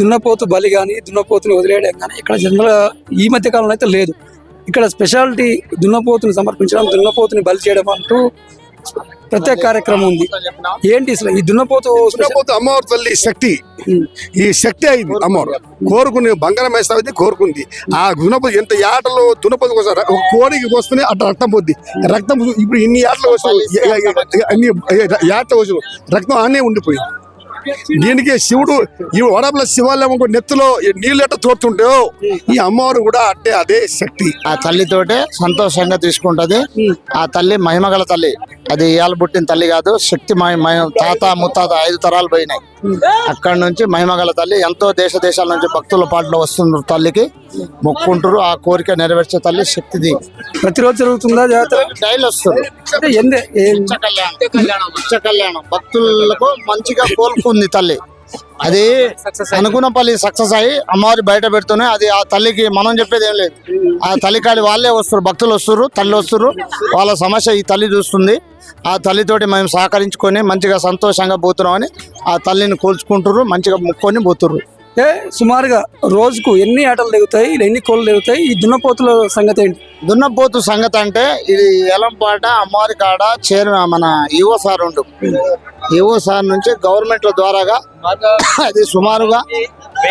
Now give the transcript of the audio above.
దున్నపోతు బలి కానీ దున్నపోతుని వదిలేయడం కానీ ఇక్కడ జనరల్ ఈ మధ్య కాలంలో అయితే లేదు. ఇక్కడ స్పెషాలిటీ దున్నపోతుని సమర్పించడం దున్నపోతుని బలి చేయడం అంటూ ప్రత్యేక కార్యక్రమం ఉంది. ఏంటి అసలు ఈ దున్నపోతు దున్నపోతు అమ్మవారి తల్లి శక్తి. ఈ శక్తి అయింది అమ్మవారు. కోరుకుని బంగారం వేస్తామని కోరుకుంది. ఆ దున్నపోతు ఎంత ఏటలో దున్నపోతు కోసం ఒక కోడికి వస్తేనే అట్లా రక్తం పోద్ది. రక్తం ఇప్పుడు ఇన్ని ఏటలు వస్తాయి అన్ని ఏటలు వచ్చి రక్తం ఆనే ఉండిపోయింది. దీనికి శివుడు ఈ వడపల శివాలయం ఒక నెత్తిలో నీళ్ళు ఎట్ట తోడుతుంటే ఈ అమ్మవారు కూడా అట్టే అదే శక్తి. ఆ తల్లితోటే సంతోషంగా తీసుకుంటది. ఆ తల్లి మహిమగల తల్లి. అది ఇయాల పుట్టిన తల్లి కాదు శక్తి తాత ముత్తాత ఐదు తరాలు పోయినాయి. అక్కడ నుంచి మహిమగల తల్లి ఎంతో దేశ దేశాల నుంచి భక్తుల పాటలు వస్తున్నారు తల్లికి మొక్కుంటారు. ఆ కోరిక నెరవేర్చే తల్లి శక్తిది. ప్రతిరోజు జరుగుతుందా జాతర? డైలీ వస్తుంది. కళ్యాణం. భక్తులకు మంచిగా కోలుకుంది తల్లి. అది అనుకున్న పల్లి సక్సెస్ అయ్యి అమ్మవారి బయట పెడుతూనే అది ఆ తల్లికి మనం చెప్పేది ఏం లేదు. ఆ తల్లి కాడి వాళ్ళే వస్తారు భక్తులు వస్తారు తల్లి వస్తారు వాళ్ళ సమస్య ఈ తల్లి చూస్తుంది. ఆ తల్లితోటి మేము సహకరించుకొని మంచిగా సంతోషంగా పోతున్నామని ఆ తల్లిని కోల్చుకుంటారు మంచిగా ముక్కొని పోతుర్రు. ఏ సుమారుగా రోజుకు ఎన్ని ఆటలు దిగుతాయి ఎన్ని కోళ్ళు దిగుతాయి ఈ దున్నపోతుల సంగతి ఏంటి? దున్నపోతు సంగతి అంటే ఇది ఎలంపాట అమ్మవారి కాడ చేరు మన ఈవో సార్ ఉండు. ఈవో సార్ నుంచి గవర్నమెంట్ల ద్వారాగా అది సుమారుగా